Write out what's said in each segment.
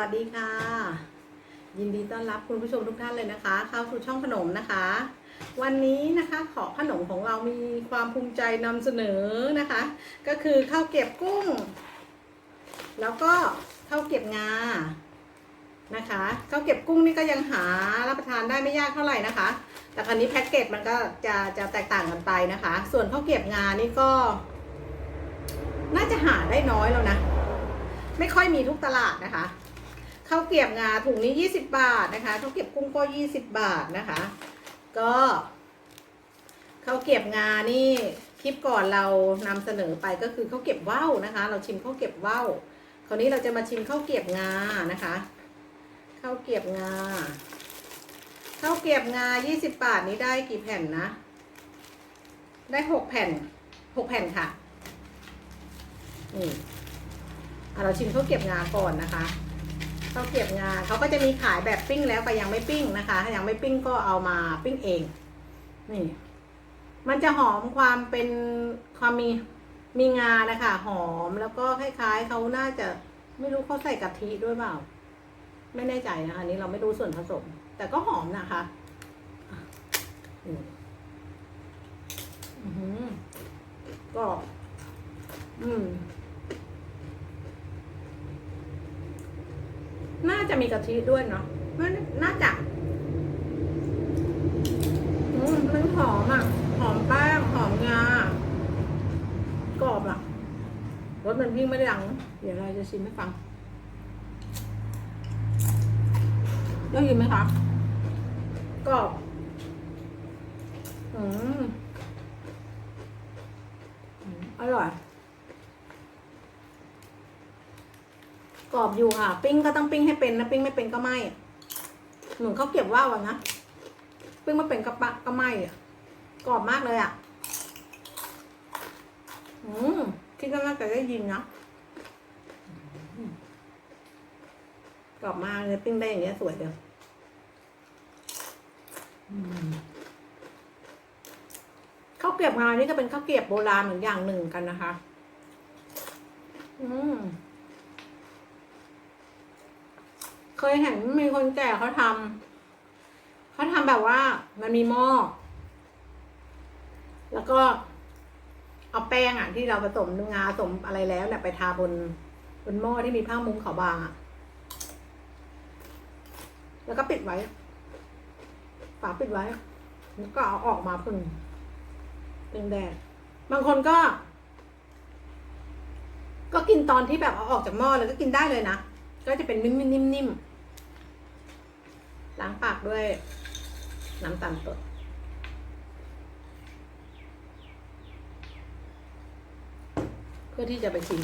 วัสดีค่ะ ยินดีต้อนรับคุณผู้ชมทุกท่านเลยนะคะ เข้าสู่ช่องขนมนะคะ วันนี้นะคะขอขนมของเรามีความภูมิใจนำเสนอนะคะ ก็คือข้าวเกรียบกุ้ง แล้วก็ข้าวเกรียบงานะคะข้าวเกรียบกุ้งนี่ก็ยังหารับประทานได้ไม่ยากเท่าไหร่นะคะ แต่คราวนี้แพ็กเกจมันก็จะจะแตกต่างกันไปนะคะ ส่วนข้าวเกรียบงานี่ก็ น่าจะหาได้น้อยแล้วนะ ไม่ค่อยมีทุกตลาดนะคะ ข้าวเกรียบงาถุงนี้ 20 บาทนะคะข้าวเกรียบกุ้งก็ 20 บาทนะคะ ก็ข้าวเกรียบงานี่คลิปก่อนเรานำเสนอไปก็คือข้าวเกรียบว่าวนะคะ เราชิมข้าวเกรียบว่าวคราวนี้เราจะมาชิมข้าวเกรียบงานะคะข้าวเกรียบงาข้าวเกรียบงา 20 บาทนี้ได้กี่แผ่นนะ ได้ 6 แผ่น 6 แผ่นค่ะนี่เราชิมข้าวเกรียบงาก่อนนะคะ ข้าวเกรียบงาเขาก็จะมีขายแบบปิ้งแล้วแต่ยังไม่ปิ้งนะคะ ถ้ายังไม่ปิ้งก็เอามาปิ้งเอง นี่ มันจะหอมความเป็นความมีมีงานะคะหอมแล้วก็คล้ายๆเขาน่าจะไม่รู้เขาใส่กะทิด้วยเปล่า ไม่แน่ใจนะคะอันนี้เราไม่รู้ส่วนผสม แต่ก็หอมนะคะอะอืมอือหือก็ อืม น่า จะมีกะทิด้วยเนาะน่าน่าจะอืมมันหอมอะ หอมแป้งหอมงากรอบอะรสมันวิ่งไม่ได้ดัง เดี๋ยวเราจะชิมให้ฟังได้ยินไหมคะกรอบอืมอืมอร่อย กรอบอยู่ค่ะ ปิ้งก็ต้องปิ้งให้เป็นนะ ปิ้งไม่เป็นก็ไม้เหมือนเขาเก็บว่าวอะนะ ปิ้งไม่เป็นก็ปะก็ไม้อะกรอบมากเลยอะ อืมคิดว่าน่าจะได้ยินนะกรอบมากเลยปิ้งได้อย่างเงี้ยสวยเดียวข้าวเกรียบงานนี่ก็เป็นข้าวเกรียบโบราณเหมือนอย่างหนึ่งกันนะคะ อืม เคยเห็นมีคนแก่เขาทำเขาทำแบบว่ามันมีหม้อแล้วก็เอาแป้งอะที่เราผสมงาผสมอะไรแล้วเนี่ยไปทาบนบนหม้อที่มีผ้ามุ้งขาวบางอะ แล้วก็ปิดไว้ ฝาปิดไว้ แล้วก็เอาออกมาพึ่งเป็นแดดบางคนก็ ก็กินตอนที่แบบเอาออกจากหม้อเลยก็กินได้เลยนะ ก็จะเป็นนิ่มๆๆ ล้างปากด้วยน้ำตาลสดเพื่อที่จะไปชิม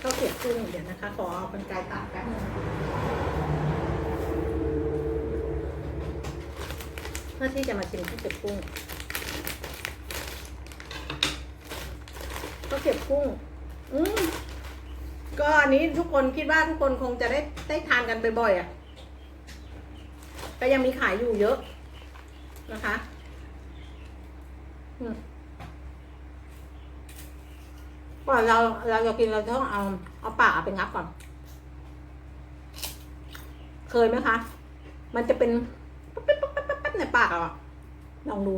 ข้าวเกรียบกุ้งเดี๋ยวนะคะ ขอเอาเป็นกายตัดแป๊บนึงเพื่อที่จะมาชิมข้าวเกรียบกุ้งข้าวเกรียบกุ้ง อืมก็อันนี้ทุกคนคิดว่าทุกคนคงจะได้ได้ทานกันบ่อยๆอะ ก็ยังมีขายอยู่เยอะนะคะก่อนเราเราจะกินเราต้องเอาเอาปากเอาไปงับก่อน เคยไหมคะ มันจะเป็นปั๊บปั๊บปั๊บปั๊บปั๊บในปากอะลองดู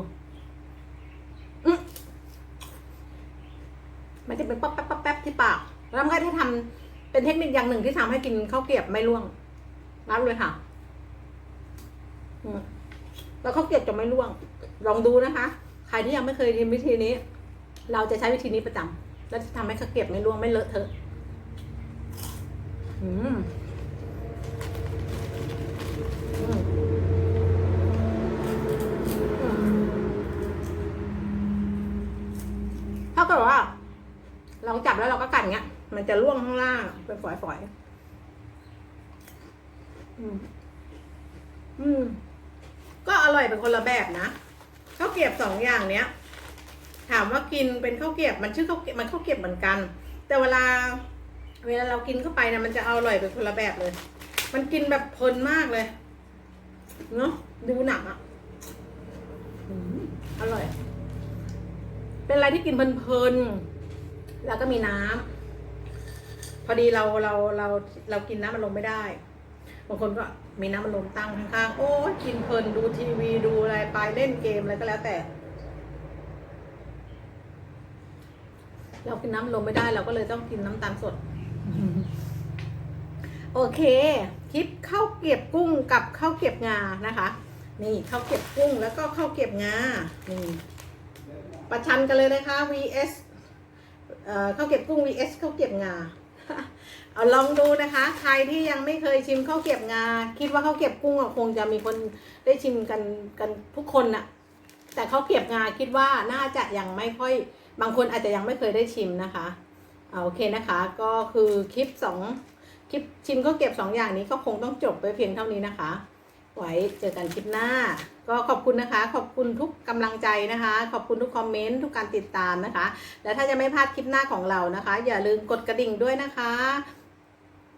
มันจะเป็นปั๊บปั๊บปั๊บปั๊บที่ปากแล้วมันก็จะทำเป็นเทคนิคอย่างหนึ่งที่ทำให้กินข้าวเกรียบไม่ร่วงรับเลยค่ะ แล้วข้าวเกรียบจะไม่ร่วง ลองดูนะคะ ใครที่ยังไม่เคยทำวิธีนี้ เราจะใช้วิธีนี้ประจำแล้วจะทำให้ข้าวเกรียบไม่ร่วงไม่เลอะเทอะอืมอืมอืมเท่ากับว่า เราจับแล้วเราก็กัดเงี้ย มันจะร่วงข้างล่างเป็นฝอยๆอืม อืม ก็อร่อยเป็นคนละแบบนะข้าวเกรียบสองอย่างเนี้ย ถามว่ากินเป็นข้าวเกรียบมันชื่อข้าวเกรียบมันข้าวเกรียบเหมือนกัน แต่เวลา เวลาเรากินเข้าไปนะมันจะอร่อยเป็นคนละแบบเลย มันกินแบบเพลินมากเลยเนาะดูหนังอะอร่อย เป็นอะไรที่กินเพลินๆแล้วก็มีน้พอดีเราเราเราเรากินน้ำมันลมไม่ได้บางคนก็ มีน้ำมันลมตั้งข้างๆ โอ้กินเพลินดูทีวีดูอะไรไปเล่นเกมอะไรก็แล้วแต่ เรากินน้ำลมไม่ได้เราก็เลยต้องกินน้ำตาลสด โอเค คลิปข้าวเก็บกุ้งกับข้าวเก็บงานะคะ นี่ข้าวเก็บกุ้งแล้วก็ข้าวเก็บงา นี่ ประชันกันเลยนะคะ vs เอ่อข้าวเก็บกุ้ง vs ข้าวเก็บงา เอาลองดูนะคะ ใครที่ยังไม่เคยชิมข้าวเก็บงา คิดว่าข้าวเก็บกุ้งคงจะมีคนได้ชิมกันกันทุกคนน่ะ แต่ข้าวเก็บงาคิดว่าน่าจะยังไม่ค่อย บางคนอาจจะยังไม่เคยได้ชิมนะคะเอาโอเคนะคะ ก็คือคลิปสองคลิปชิมข้าวเก็บสองอย่างนี้ก็คงต้องจบไปเพียงเท่านี้นะคะ ไว้เจอกันคลิปหน้า ก็ขอบคุณนะคะ ขอบคุณทุกกำลังใจนะคะ ขอบคุณทุกคอมเมนต์ทุกการติดตามนะคะ และถ้าจะไม่พลาดคลิปหน้าของเรานะคะ อย่าลืมกดกระดิ่งด้วยนะคะ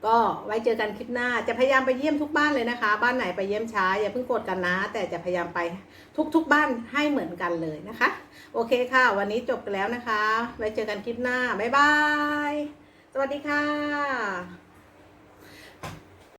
ก็ไว้เจอกันคลิปหน้าจะพยายามไปเยี่ยมทุกบ้านเลยนะคะ บ้านไหนไปเยี่ยมช้าอย่าเพิ่งกดกันนะ แต่จะพยายามไปทุกๆบ้านให้เหมือนกันเลยนะคะ โอเคค่ะ วันนี้จบไปแล้วนะคะ ไว้เจอกันคลิปหน้าบ๊ายบายสวัสดีค่ะ